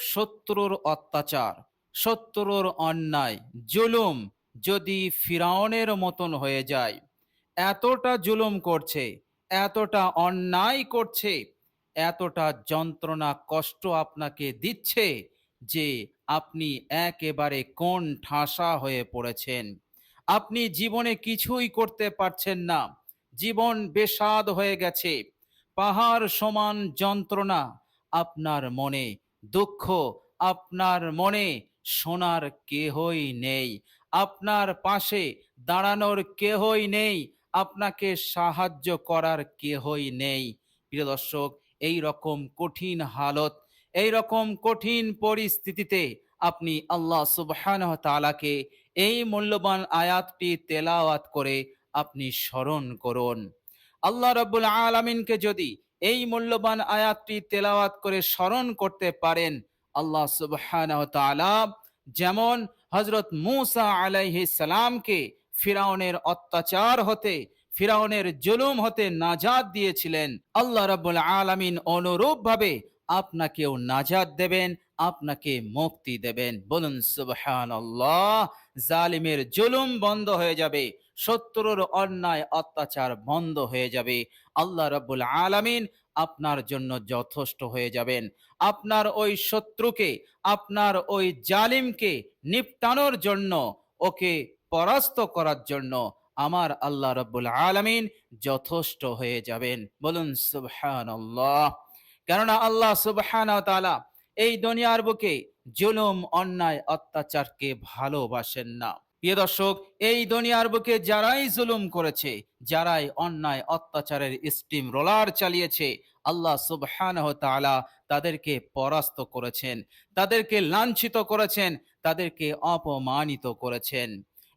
শত্রুর অত্যাচার, শত্রুর অন্যায়, জুলুম যদি ফিরাউনের মতন হয়ে যায়, এতটা জুলুম করছে, এতটা অন্যায় করছে, এতটা যন্ত্রণা, কষ্ট আপনাকে দিচ্ছে যে আপনি একেবারে কোন ঠাসা হয়ে পড়েছেন। আপনি জীবনে কিছুই করতে পারছেন না, জীবন বেসাদ হয়ে গেছে, পাহাড় সমান যন্ত্রণা আপনার মনে দুঃখ আপনার মনে শোনার কেহই নেই। আপনার পাশে দাঁড়ানোর কেহই নেই। আপনাকে সাহায্য করার কেহই নেই। প্রিয় দর্শক, এই রকম কঠিন হালত, এই রকম কঠিন পরিস্থিতিতে আপনি আল্লাহ সুবহানাহ তাআলাকে এই মূল্যবান আয়াতটি তেলাওয়াত করে আপনি স্মরণ করুন। আল্লাহ রাব্বুল আলামিনকে যদি এই মূল্যবান আয়াতটি তেলাওয়াত করে স্মরণ করতে পারেন আল্লাহ তাআলা। যেমন হযরত মূসা আলাইহিস সালামকে ফিরাউনের অত্যাচার হতে, ফিরাউনের জুলুম হতে নাজাদ দিয়েছিলেন। আল্লাহ রাব্বুল আলামিন অনুরূপভাবে আপনাকেও নাজাত দেবেন, আপনাকে মুক্তি দেবেন। বলুন সুবহানাল্লাহ, জালিমের জুলুম বন্ধ হয়ে যাবে। শত্রুর অন্যায় অত্যাচার বন্ধ হয়ে যাবে। আল্লাহ রাব্বুল আলামিন আপনার জন্য যথেষ্ট হয়ে যাবেন। আপনার ওই শত্রুকে, আপনার ওই জালিমকে নিপটানোর জন্য, ওকে পরাস্ত করার জন্য আমার আল্লাহ রাব্বুল আলামিন যথেষ্ট হয়ে যাবেন। বলুন, সুবহানাল্লাহ। কেননা আল্লাহ সুবহানাহু ওয়া তাআলা এই দুনিয়ার বুকে জুলুম, অন্যায়, অত্যাচারকে ভালোবাসেন না। প্রিয় দর্শক, এই দুনিয়ার বুকে যারাই জুলুম করেছে, যারাই অন্যায়, অত্যাচারের স্টিম রোলার চালিয়েছে, আল্লাহ সুবহানাহু তাআলা তাদেরকে পরাস্ত করেছেন, তাদেরকে লাঞ্ছিত করেছেন, তাদেরকে অপমানিত করেছেন।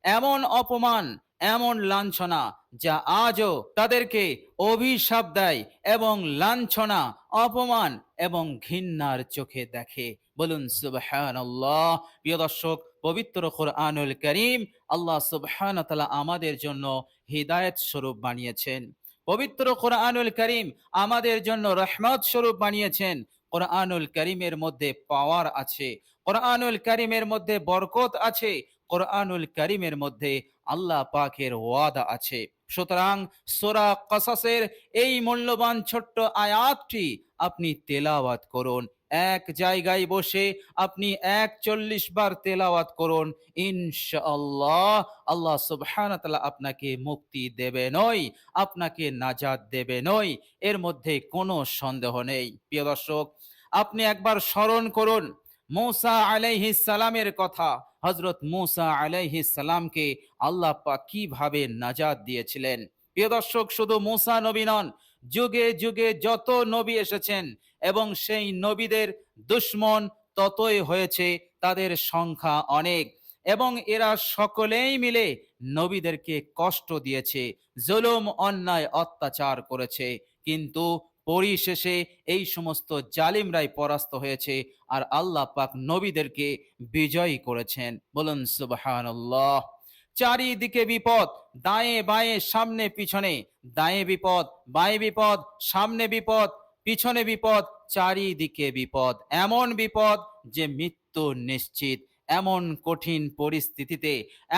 এমন অপমান, এমন লাঞ্ছনা যা আজও তাদেরকে অভিশাপ দেয় এবং লাঞ্ছনা, অপমান এবং ঘৃণার চোখে দেখে। বলুন সুবহানাল্লাহ। প্রিয় দর্শক পবিত্র কোরআনুল করিম আল্লাহ সুবহান তাআলা আমাদের জন্য হিদায়েত স্বরূপ বানিয়েছেন। পবিত্র কোরআনুল করিম আমাদের জন্য রহমত স্বরূপ বানিয়েছেন। কোরআনুল করিমের মধ্যে পাওয়ার আছে, কোরআনুল করিমের মধ্যে বরকত আছে, কোরআনুল করিমের মধ্যে আল্লাহ পাকের ওয়াদা আছে। সুতরাং সোরা কসাসের এই মূল্যবান ছোট্ট আয়াতটি আপনি তেলাওয়াত করুন। এক জায়গায় বসে আপনি এক চল্লিশ বার তেলাওয়াত করুন, ইনশাআল্লাহ আল্লাহ সুবহান আপনাকে মুক্তি দেবে নই আপনাকে নাজাদ দেবে নই এর মধ্যে কোনো সন্দেহ নেই। প্রিয় দর্শক, আপনি একবার স্মরণ করুন, মৌসা আলাইহিস সালামের কথা হজরত মুসা আলাইহিস সালামকে আল্লাহ পাক কীভাবে নাজাদ দিয়েছিলেন? প্রিয় দর্শক, শুধু মুসা নবী নন, যুগে যুগে যত নবী এসেছেন এবং সেই নবীদের দুশ্মন ততই হয়েছে, তাদের সংখ্যা অনেক। এবং এরা সকলেই মিলে নবীদেরকে কষ্ট দিয়েছে, জুলুম, অন্যায়, অত্যাচার করেছে। কিন্তু পরিশেষে এই সমস্ত জালিমরাই পরাস্ত হয়েছে আর আল্লাহ পাক নবীদেরকে বিজয়ী করেছেন। বলুন, সুবহানাল্লাহ। চারিদিকে বিপদ, দায়ে বায়ে, সামনে পিছনে। দায়ে বিপদ, বায়ে বিপদ, সামনে বিপদ পিছনে বিপদ, চারিদিকে বিপদ। এমন বিপদ যে মৃত্যু নিশ্চিত। এমন কঠিন পরিস্থিতিতে,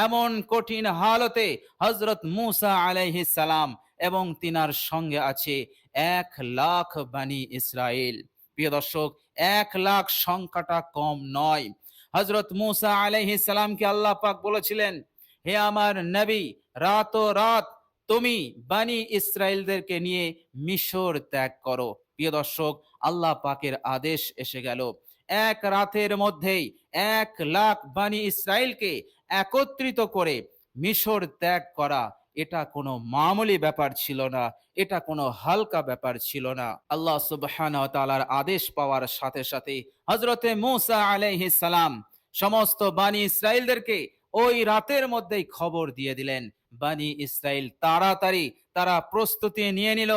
এমন কঠিন হালতে হজরত মুসা আলাইহিস সালাম এবং তিনার সঙ্গে আছে এক লাখ বানি ইসরায়েল প্রিয় দর্শক, এক লাখ সংখ্যাটা কম নয়। হজরত মুসা আলাইহিস সালামকে আল্লাহ পাক বলেছিলেন, হে আমার নবী রাত ও রাত তুমি বানি ইসরায়েলদেরকে নিয়ে মিশর ত্যাগ করো। প্রিয় দর্শক, আল্লাহ পাকের আদেশ এসে গেল। এক রাতের মধ্যেই এক লাখ বাণী ইসরায়েলকে একত্রিত করে মিশর ত্যাগ করা, এটা কোনো মামুলি ব্যাপার ছিল না, এটা কোনো হালকা ব্যাপার ছিল না। আল্লাহ সুবহানাহু ওয়া তাআলার আদেশ পাওয়ার সাথে সাথে হজরতে মূসা আলাইহিস সালাম সমস্ত বাণী ইসরায়েলদেরকে ওই রাতের মধ্যেই খবর দিয়ে দিলেন। বানি ইসরায়েল তাড়াতাড়ি তারা প্রস্তুতি নিয়ে নিল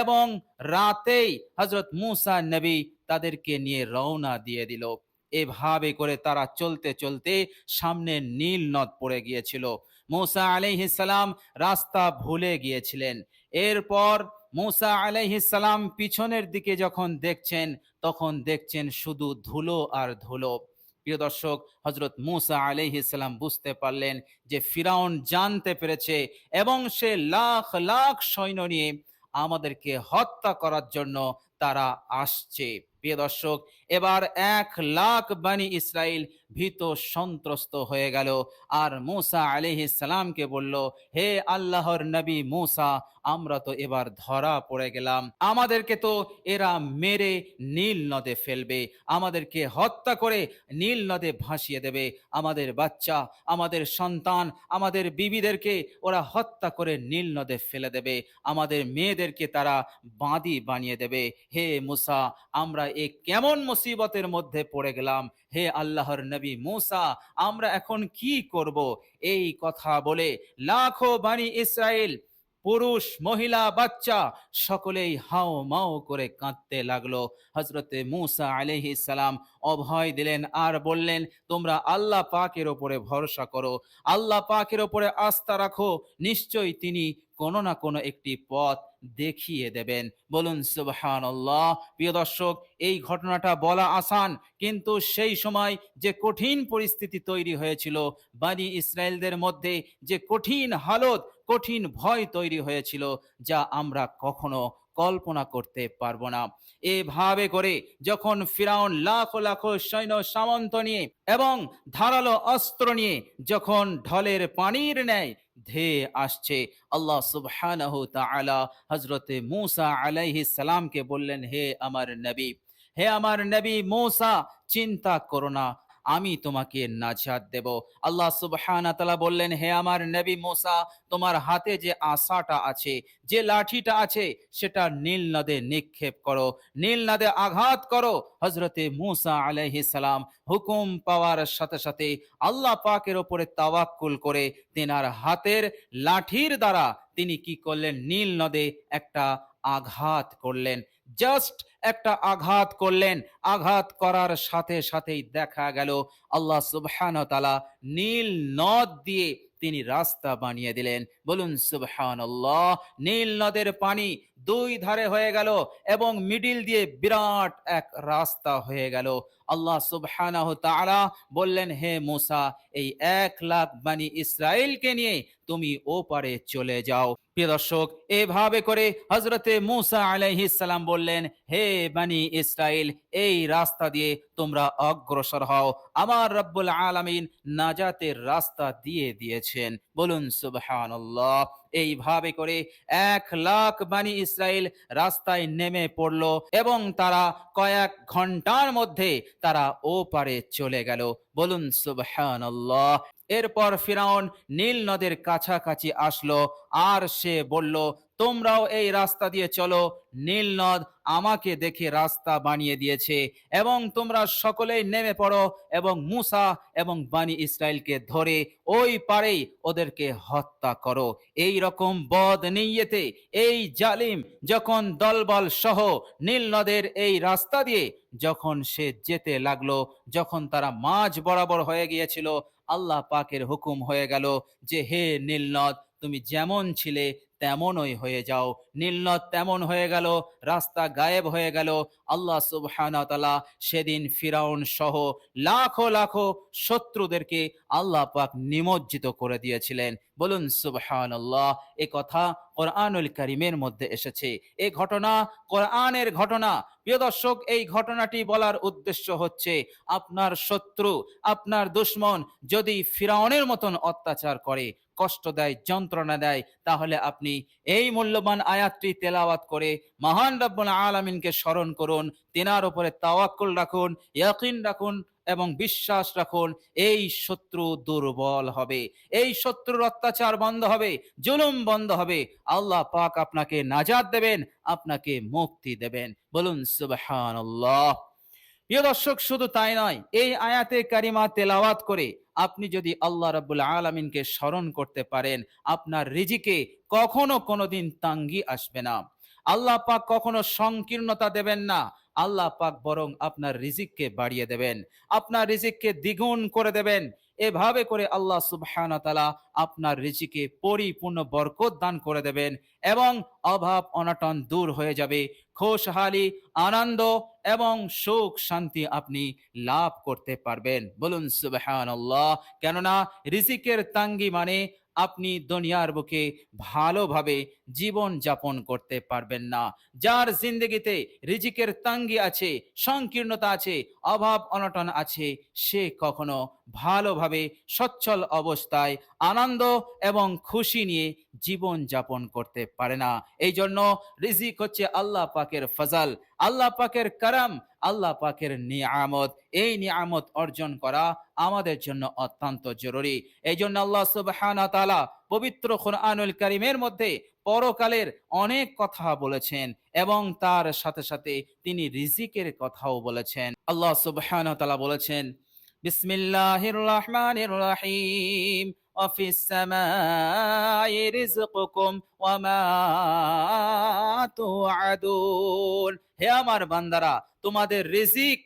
এবং রাতেই হযরত মূসা নবী তাদেরকে নিয়ে রওনা দিয়ে দিল। এভাবে করে তারা চলতে চলতে সামনে নীল নদ পড়ে গিয়েছিল। মুসা আলাইহিস সালাম রাস্তা ভুলে গিয়েছিলেন। এরপর মুসা আলাইহিস সালাম পিছনের দিকে যখন দেখছেন, তখন দেখছেন শুধু ধুলো আর ধুলো। প্রিয় দর্শক হজরত মুসা আলহ ইসলাম বুঝতে পারলেন যে ফিরাউন জানতে পেরেছে এবং সে লাখ লাখ সৈন্য নিয়ে আমাদেরকে হত্যা করার জন্য তারা আসছে। প্রিয় দর্শক, এবার এক লাখ বানি ইসরায়েল ভীত সন্ত্রস্ত হয়ে গেল। আর মুসা আলিহিস সালামকে বলল, হে আল্লাহর নবী মুসা, আমরা তো এবার ধরা পড়ে গেলাম। আমাদেরকে তো এরা মেরে নীল নদে ফেলবে, আমাদেরকে হত্যা করে নীল নদে ভাসিয়ে দেবে। আমাদের বাচ্চা, আমাদের সন্তান, আমাদের বিবিদেরকে ওরা হত্যা করে নীল নদে ফেলে দেবে। আমাদের মেয়েদেরকে তারা বাঁদি বানিয়ে দেবে। হে মুসা, আমরা এ কেমন মুসিবতের মধ্যে পড়ে গেলাম? হে আল্লাহর নবী মুসা, আমরা এখন কি করব? এই কথা বলে লাখো বাণী ইসরায়েল পুরুষ, মহিলা, বাচ্চা, সকলেই হাও মাও করে কাঁদতে লাগল। হজরতে মুসা আলহি সালাম অভয় দিলেন আর বললেন, তোমরা আল্লাহ পাকের ওপরে ভরসা করো। আল্লাহ পাকের ওপরে আস্থা রাখো। নিশ্চয়ই তিনি কোনো না কোনো একটি পথ দেখিয়ে দেবেন। বলুন আল্লাহ প্রিয় দর্শক, এই ঘটনাটা বলা আসান, কিন্তু সেই সময় যে কঠিন পরিস্থিতি তৈরি হয়েছিল, বানি ইসরায়েলদের মধ্যে যে কঠিন হালত কঠিন ভয় তৈরি হয়েছিল যা আমরা কখনো কল্পনা করতে পারব না। এভাবে করে যখন ফিরাউন লাখো লাখো সৈন্য সামন্ত নিয়ে এবং ধারালো অস্ত্র নিয়ে যখন ঢলের পানির ন্যায় ধেয়ে আসছে, আল্লাহ সুবহানাহু তাআলা হযরতে মূসা আলাইহিস সালামকে বললেন, হে আমার নবী, হে আমার নবী মূসা, চিন্তা করো না। আমি তোমাকে নাজাত দেব। আল্লাহ সুবহানা তাআলা বললেন, হে আমার নবী মূসা, তোমার হাতে যে আশাটা আছে, যে লাঠিটা আছে, সেটা নীল নদে নিক্ষেপ করো, নীল নদে আঘাত করো। হজরতে মুসা আলাইহিস সালাম হুকুম পাওয়ার সাথে সাথে আল্লাহ পাকের ওপরে তাওয়াক্কুল করে তেনার হাতের লাঠির দ্বারা তিনি কি করলেন? নীল নদে একটা আঘাত করলেন। জাস্ট একটা আঘাত করলেন। আঘাত করার সাথে সাথেই দেখা গেল, আল্লাহ সুবহান তালা নীল নদ দিয়ে তিনি রাস্তা বানিয়ে দিলেন। বলুন সুবহান নীল নদের পানি দুই ধারে হয়ে গেল এবং মিডিল দিয়ে বিরাট এক রাস্তা হয়ে গেল। আল্লাহ সুবহানাহু তাআলা বললেন, হে মুসা, এই এক লাখ বানি ইসরায়েলকে নিয়ে তুমি ওপারে চলে যাও। প্রিয় দর্শক, এভাবে করে হজরতে মুসা আলাইহিস সালাম বললেন, হে বানি ইসরায়েল এই রাস্তা দিয়ে তোমরা অগ্রসর হও। আমার রব্বুল আলামিন নাজাতের রাস্তা দিয়ে দিয়েছেন। বলুন সুবহানাল্লাহ। এইভাবে করে এক লাখ বানি ইসরায়েল রাস্তায় নেমে পড়ল এবং তারা কয়েক ঘণ্টার মধ্যে তারা ও পারে চলে গেল। বলুন সুবহানাল্লাহ। এরপর ফিরাউন নীল নদের কাছাকাছি আসলো, আর সে বলল, তোমরাও এই রাস্তা দিয়ে চলো। নীল নদ আমাকে দেখে রাস্তা বানিয়ে দিয়েছে, এবং তোমরা সকলেই নেমে পড়ো, এবং মুসা এবং বানি ইসরায়েলকে ধরে ওই পারেই ওদেরকে হত্যা করো। এই রকম বদ নিয়েতে এই জালিম যখন দলবল সহ নীল নদের এই রাস্তা দিয়ে যখন সে যেতে লাগল, যখন তারা মাঝ বরাবর হয়ে গিয়েছিল আল্লাহ পাকের হুকুম হয়ে গেল যে হে নীলনদ তুমি যেমন ছিলে, তেমনই হয়ে যাও। নীলনদ তেমন হয়ে গেল, রাস্তা গায়েব হয়ে গেল। আল্লাহ সুবহান তালা সেদিন ফিরাউন সহ লাখো লাখো শত্রুদেরকে আল্লাহ পাক নিমজ্জিত করে দিয়েছিলেন। বলুন সুবহান আল্লাহ এ কথা কোরআনুল করিমের মধ্যে এসেছে। এ ঘটনা কোরআনের ঘটনা। প্রিয় দর্শক, এই ঘটনাটি বলার উদ্দেশ্য হচ্ছে আপনার শত্রু, আপনার দুশ্মন যদি ফিরাউনের মতন অত্যাচার করে কষ্ট দেয়, যন্ত্রণা দেয়, তাহলে আপনি এই মূল্যবান আয়াতটি তেলাওয়াত করে মহান রব্বুল আলামিনকে স্মরণ করুন, তেনার উপরে তাওয়াক্কুল রাখুন, ইয়াকিন রাখুন এবং বিশ্বাস রাখুন, এই শত্রু দুর্বল হবে, এই শত্রুর অত্যাচার বন্ধ হবে, জুলুম বন্ধ হবে, আল্লাহ পাক আপনাকে নাজাদ দেবেন, আপনাকে মুক্তি দেবেন, বলুন সুবহানাল্লাহ। প্রিয় দর্শক, শুধু তাই নয়, এই আয়াতে কারিমা তেলাওয়াত করে আপনি যদি আল্লাহ রাব্বুল আলমিনকে স্মরণ করতে পারেন, আপনার রিজিকে কখনো কোনোদিন তাঙ্গি আসবে না। আল্লাহ পাক কখনো সংকীর্ণতা দেবেন না। আল্লাহ পাক বরং আপনার রিজিককে বাড়িয়ে দেবেন। আপনার রিজিককে দ্বিগুণ করে দেবেন। এভাবে করে আল্লাহ সুবহানাহু ওয়া তাআলা আপনার রিজিকে পরিপূর্ণ বরকত দান করে দেবেন এবং অভাব অনটন দূর হয়ে যাবে। খুশহালি, আনন্দ এবং সুখ শান্তি আপনি লাভ করতে পারবেন। বলুন সুবহানাল্লাহ। কেননা রিজিকের তাঙ্গি মানে আপনি দুনিয়ার বুকে ভালোভাবে জীবন যাপন করতে পারবেন না। যার জিন্দগিতে রিজিকের তাঙ্গি আছে, সংকীর্ণতা আছে, অভাব অনটন আছে, সে কখনো ভালোভাবে, সচ্ছল অবস্থায়, আনন্দ এবং খুশি নিয়ে জীবন যাপন করতে পারে না। এই জন্য রিজিক হচ্ছে আল্লাহ পাকের ফজাল, আল্লাহ পাকের কারাম, আল্লাহ পাকের নিয়ামত। এই নিয়ামত অর্জন করা আমাদের জন্য অত্যন্ত জরুরি। এই জন্য আল্লাহ তাআলা পবিত্র কোরআনুল কারীমের মধ্যে পরকালের অনেক কথা বলেছেন এবং তার সাথে সাথে তিনি রিজিকের কথাও বলেছেন। আল্লাহ তাআলা বলেছেন বিসমিল্লাহির রহমানির রহিম وفي السماء رزقكم وما توعدون হে আমার বান্দারা তোমাদের রিজিক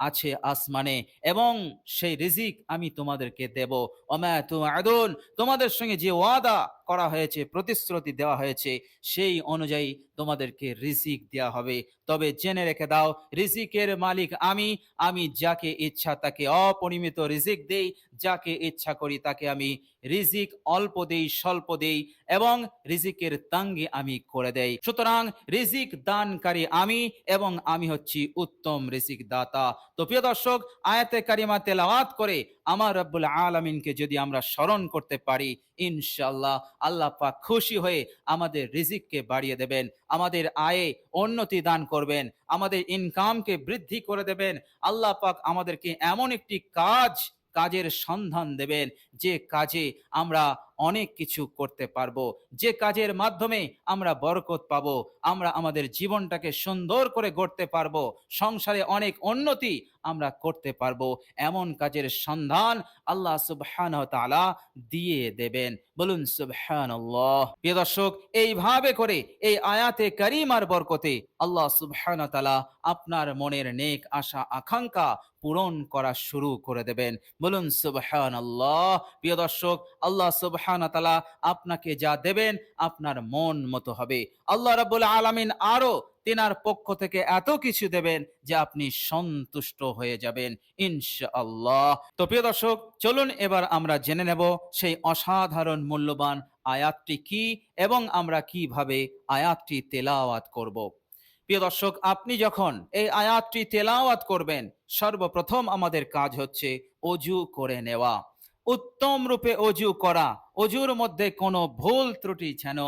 আছে আসমানে এবং সেই রিজিক আমি তোমাদেরকে দেব ওমা তুআদুন তোমাদের সঙ্গে যে ওয়াদা করা হয়েছে প্রতিশ্রুতি দেওয়া হয়েছে সেই অনুযায়ী তোমাদেরকে রিজিক দেওয়া হবে তবে জেনে রেখে দাও, রিজিকের মালিক আমি। আমি যাকে ইচ্ছা তাকে অপরিমিত রিজিক দেই, যাকে ইচ্ছা করি তাকে আমি রিজিক অল্প দেই, স্বল্প দেই এবং রিজিকের তাঙ্গি আমি করে দেই। সুতরাং রিজিক দানকারী আমি এবং আমি হচ্ছি উত্তম রিজিক দাতা। তো প্রিয় দর্শক, আয়াতে কারিমা তেলাওয়াত করে আমার রব্বুল আলমিনকে যদি আমরা স্মরণ করতে পারি ইনশাল্লাহ আল্লাহ পাক খুশি হয়ে আমাদের রিজিককে বাড়িয়ে দেবেন। আমাদের আয়ে উন্নতি দান করবেন, আমাদের ইনকামকে বৃদ্ধি করে দেবেন। আল্লাহ পাক আমাদেরকে এমন একটি কাজ, কাজের সন্ধান দেবেন, যে কাজে আমরা অনেক কিছু করতে পারব। যে কাজের মাধ্যমে আমরা বরকত পাবো, আমরা আমাদের জীবনটাকে সুন্দর করে গড়তে পারব, সংসারে অনেক উন্নতি আমরা করতে পারব। এমন কাজের সন্ধান আল্লাহ সুবহানাহু ওয়া দিয়ে দেবেন। বলুন সুবহানাল্লাহ। প্রিয় দর্শক, এইভাবে করে এই আয়াতে কারিমার বরকতে আল্লাহ সুবহানাহু ওয়া আপনার মনের নেক আশা, আকাঙ্ক্ষা পূরণ করা শুরু করে দেবেন। বলুন সুবহানাল্লাহ। প্রিয় দর্শক, আল্লাহ সুবহান আপনাকে যা দেবেন আপনার মন মতো হবে। আল্লাহ রাব্বুল আলামিন আরও তেনার পক্ষ থেকে এত কিছু দেবেন যে আপনি সন্তুষ্ট হয়ে যাবেন, ইনশাআল্লাহ। তো প্রিয় দর্শক, চলুন এবার আমরা জেনে নেব সেই অসাধারণ মূল্যবান আয়াতটি কি এবং আমরা কীভাবে আয়াতটি তেলাওয়াত করব। প্রিয় দর্শক, আপনি যখন এই আয়াতটি তেলাওয়াত করবেন, সর্বপ্রথম আমাদের কাজ হচ্ছে অজু করে নেওয়া। উত্তম রূপে অজু করা অজুর মধ্যে কোনো ভুল ত্রুটি যেন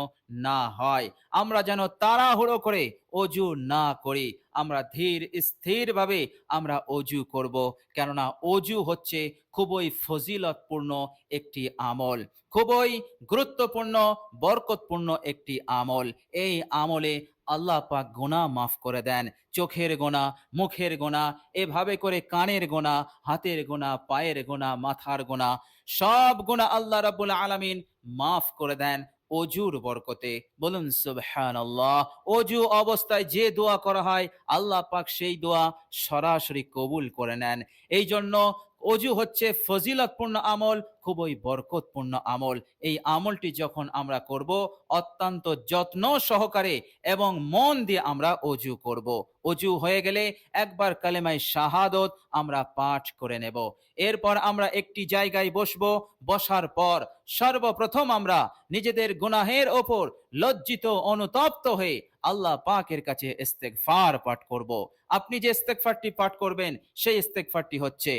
না হয়। আমরা যেন তাড়াহুড়ো করে অজু না করি। আমরা ধীর, স্থিরভাবে আমরা অজু করব। কেননা অজু হচ্ছে খুবই ফজিলতপূর্ণ একটি আমল, খুবই গুরুত্বপূর্ণ, বরকতপূর্ণ একটি আমল। এই আমলে আল্লাহ পাক গোনা মাফ করে দেন। চোখের গোনা মুখের গোনা এভাবে করে কানের গোনা হাতের গোনা পায়ের গোনা মাথার গোনা সব গোনা আল্লাহ রাব্বুল আলামিন মাফ করে দেন অজুর বরকতে। বলুন, সুবহানাল্লাহ, অজু অবস্থায় যে দোয়া করা হয়, আল্লাহ পাক সেই দোয়া সরাসরি কবুল করে নেন। এই জন্য অজু হচ্ছে ফজিলতপূর্ণ আমল, খুবই বরকতপূর্ণ আমল। এই আমলটি যখন আমরা করব, অত্যন্ত যত্ন সহকারে এবং মন দিয়ে আমরা অজু করব। অজু হয়ে গেলে একবার কালেমায় শাহাদত আমরা পাঠ করে নেব। এরপর আমরা একটি জায়গায় বসবো। বসার পর সর্বপ্রথম আমরা নিজেদের গুনাহের ওপর লজ্জিত, অনুতপ্ত হয়ে আল্লাহ পাকের কাছে ইস্তেগফার পাঠ করব। আপনি যে ইস্তেগফারটি পাঠ করবেন, সেই ইস্তেগফারটি হচ্ছে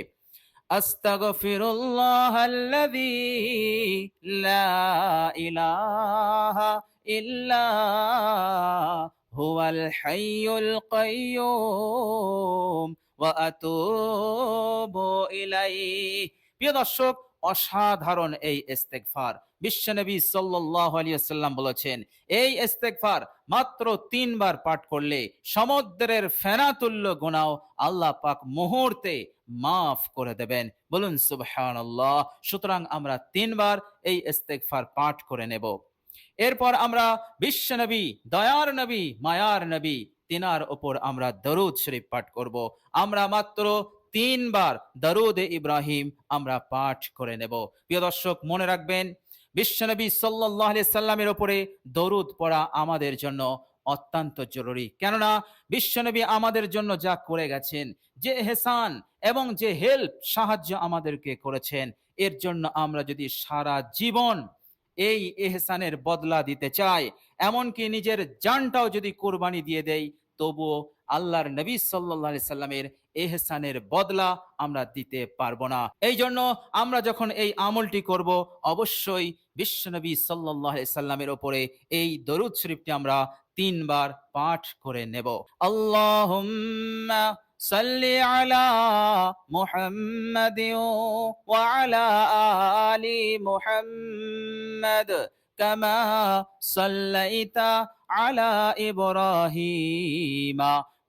أستغفر الله الذي لا إله إلا هو الحي القيوم وأتوب إليه প্রিয় দর্শক অসাধারণ এই ইস্তেগফার বিশ্বনবী সাল্লাল্লাহু আলাইহি ওয়াসাল্লাম বলেছেন এই ইস্তেগফার মাত্র তিনবার পাঠ করলে সমুদ্রের ফেনাতুল্য গুনাহ আল্লাহ পাক মুহূর্তে মাফ করে দেবেন। বলুন, সুবহানাল্লাহ, সুতরাং আমরা তিনবার এই ইস্তেগফার পাঠ করে নেব। এরপর আমরা বিশ্বনবী, দয়ার নবী, মায়ার নবী, তিনার ওপর আমরা দরুদ শরীফ পাঠ করব। আমরা মাত্র তিনবার দরুদ ইব্রাহিম আমরা পাঠ করে নেব। প্রিয় দর্শক, মনে রাখবেন, বিশ্বনবী সাল্লাহ সাল্লামের ওপরে দরুদ পড়া আমাদের জন্য অত্যন্ত জরুরি। কেননা, বিশ্বনবী আমাদের জন্য যা করে গেছেন, যে হেসান এবং যে হেল্প, সাহায্য আমাদেরকে করেছেন, এর জন্য আমরা যদি সারা জীবন এই এহসানের বদলা দিতে চাই, এমনকি নিজের জানটাও যদি কোরবানি দিয়ে দেই, তবুও আল্লাহর নবী সাল্লাহ সাল্লামের এহসানের বদলা আমরা দিতে পারব না। এই জন্য আমরা যখন এই আমলটি করব, অবশ্যই বিশ্বনবী সাল্লাহ সাল্লামের ওপরে এই দরুদ শরীফটি আমরা তিনবার পাঠ করে নেব। আল্লাহুম্মা সাল্লি আলা মুহাম্মাদিন ওয়া আলা আলি মুহাম্মাদ কামা সাল্লাইতা আলা ইব্রাহিমা।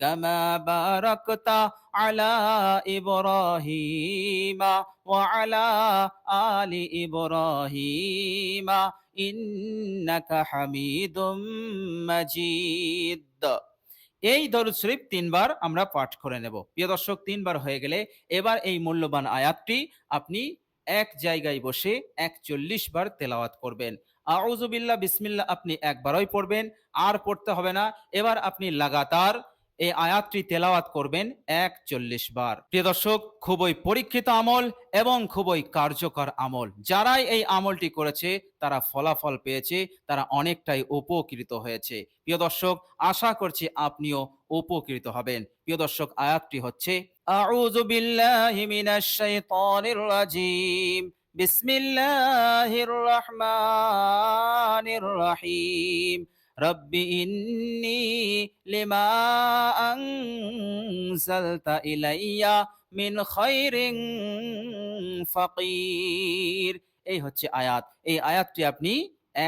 كما باركت على إبراهيم وعلى آل إبراهيم إنك حميد مجيد এই দরুদ শরীফ তিনবার আমরা পাঠ করে নেব প্রিয় দর্শক তিনবার হয়ে গেলে এবার এই মূল্যবান আয়াতটি আপনি এক জায়গায় বসে একচল্লিশ বার তেলাওয়াত করবেন আউজুবিল্লাহ বিসমিল্লাহ আপনি একবারই পড়বেন আর পড়তে হবে না এবার আপনি লাগাতার এই আয়াতটি তেলাওয়াত করবেন একচল্লিশ বার। প্রিয় দর্শক, খুবই পরীক্ষিত আমল এবং খুবই কার্যকর আমল। যারাই এই আমলটি করেছে, তারা ফলাফল পেয়েছে, তারা অনেকটাই উপকৃত হয়েছে। প্রিয় দর্শক, আশা করছি আপনিও উপকৃত হবেন। প্রিয় দর্শক, আয়াতটি হচ্ছে বিসমিল্লাহির রহমানির রহিম। রব্বি ইন্নি লিমা আনজালতা ইলাইয়া মিন খৈরিং ফকির। এই হচ্ছে আয়াত। এই আয়াতটি আপনি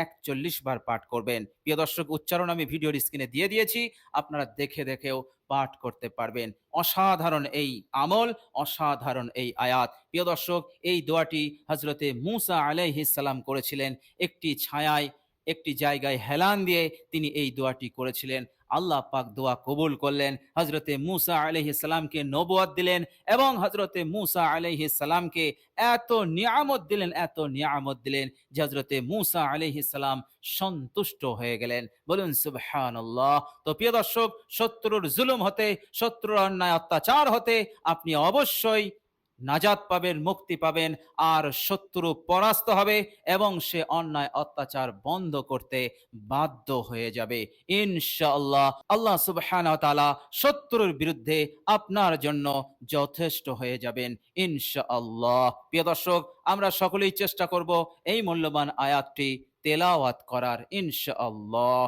একচল্লিশ বার পাঠ করবেন। প্রিয় দর্শক, উচ্চারণ আমি ভিডিওর স্ক্রিনে দিয়ে দিয়েছি। আপনারা দেখে দেখেও পাঠ করতে পারবেন। অসাধারণ এই আমল, অসাধারণ এই আয়াত। প্রিয় দর্শক, এই দোয়াটি হজরতে মুসা আলাইহিস সালাম করেছিলেন। একটি ছায়ায় একটি জায়গায় হেলান দিয়ে তিনি এই দোয়াটি করেছিলেন। আল্লাহ পাক দোয়া কবুল করলেন। হজরতে মুসা আলহি সালামকে নবুয়াদ দিলেন এবং হজরতে মুসা আলহি সালামকে এত নিয়ামত দিলেন, এত নিয়ামত দিলেন যে হজরতে মুসা আলহি সালাম সন্তুষ্ট হয়ে গেলেন। বলুন সুবহান তো প্রিয় দর্শক, শত্রুর জুলুম হতে, শত্রুর অন্যায় অত্যাচার হতে আপনি অবশ্যই নাজাত পাবেন, মুক্তি পাবেন, আর শত্রু পরাস্ত হবে এবং সে অন্যায় অত্যাচার বন্ধ করতে বাধ্য হয়ে যাবে। ইনশাআল্লাহ আল্লাহ সুবহানাহু ওয়া শত্রুর বিরুদ্ধে আপনার জন্য যথেষ্ট হয়ে যাবেন ইনশাআল্লাহ। প্রিয় দর্শক, আমরা সকলেই চেষ্টা করব এই মূল্যবান আয়াতটি তেলাওয়াত করার ইনশাআল্লাহ।